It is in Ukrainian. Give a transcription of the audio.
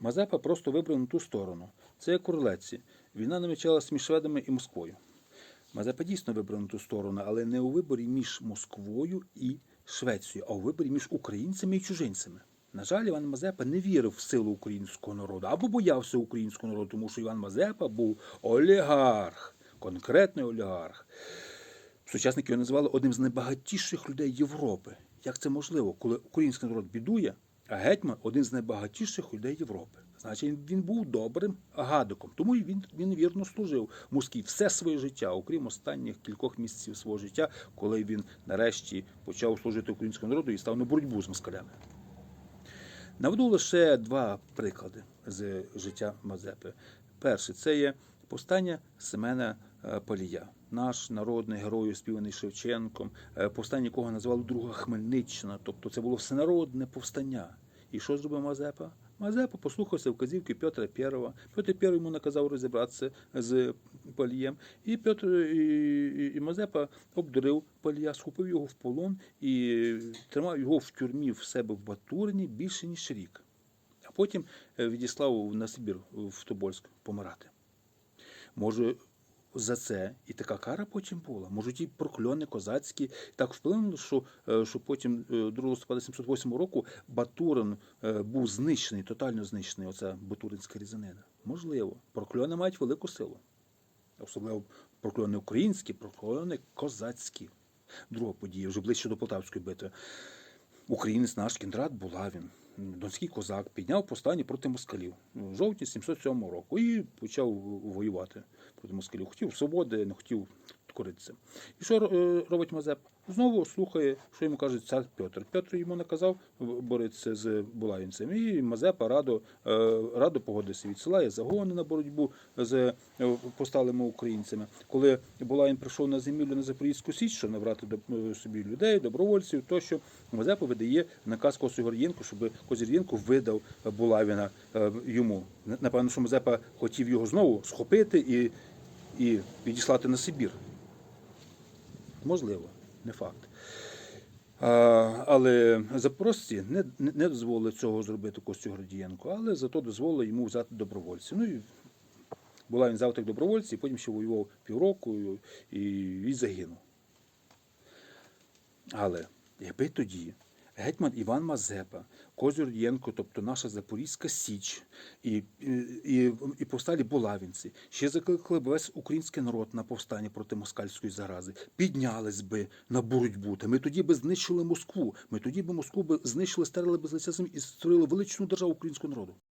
Мазепа просто вибрав на ту сторону. Це як у рулетці. Війна намічалась між шведами і Москвою. Мазепа дійсно вибрав на ту сторону, але не у виборі між Москвою і Швецією, а у виборі між українцями і чужинцями. На жаль, Іван Мазепа не вірив в силу українського народу або боявся українського народу, тому що Іван Мазепа був олігарх, конкретний олігарх. Сучасники його називали одним з найбагатіших людей Європи. Як це можливо, коли український народ бідує, а гетьман один з найбагатіших людей Європи? Значить, він, був добрим гадиком. Тому і він, він вірно служив Москві все своє життя, окрім останніх кількох місяців свого життя, коли він нарешті почав служити українському народу і став на боротьбу з москалями. Наведу лише два приклади з життя Мазепи. Перший це є повстання Семена е, Палія, наш народний герой, співаний Шевченком, е, повстання якого назвали Друга Хмельниччина. Тобто це було всенародне повстання. І що зробив Мазепа? Мазепа послухався вказівки Петра І. Петр І йому наказав розібратися з Палієм. І Петр і, і, Мазепа обдурив Палія, схопив його в полон і тримав його в тюрмі в себе в Батурині більше ніж рік. А потім е, відіслав на Сибір в Тобольськ помирати. Може, за це і така кара потім була. Може, ті прокльони козацькі так вплинули, що, е, що потім е, 2 листопада 708 року Батурин е, був знищений, тотально знищений, оця Батуринська різанина. Можливо, прокльони мають велику силу. Особливо прокльони українські, прокльони козацькі. Друга подія, вже ближче до Полтавської битви. Українець наш Кіндрат Булавін, донський козак, підняв повстання проти москалів. В жовтні 707 року. І почав воювати проти москалів. Хотів свободи, не хотів коритися. І що е, робить Мазеп? Знову слухає, що йому каже цар Петр. Петр йому наказав боротися з булавінцем. І Мазепа радо, е, радо погодився, відсилає загони на боротьбу з е, повсталими українцями. Коли Булавін прийшов на землю на Запорізьку Січ, щоб набрати собі людей, добровольців, тощо Мазепа видає наказ Косу щоб Козір'єнко видав Булавіна йому. Напевно, що Мазепа хотів його знову схопити і, і відіслати на Сибір. Можливо, не факт. Але запорожці не, не, дозволили цього зробити Костю Гордієнку, але зато дозволили йому взяти добровольців. Ну і була він завтра добровольці, і потім ще воював півроку і, і загинув. Але якби тоді гетьман Іван Мазепа, Козір Єнко, тобто наша Запорізька Січ, і, і, і повсталі булавінці, ще закликали б весь український народ на повстання проти москальської зарази, піднялись би на боротьбу. Та ми тоді би знищили Москву. Ми тоді би Москву би знищили, стерли би з лиця землі і створили величну державу українського народу.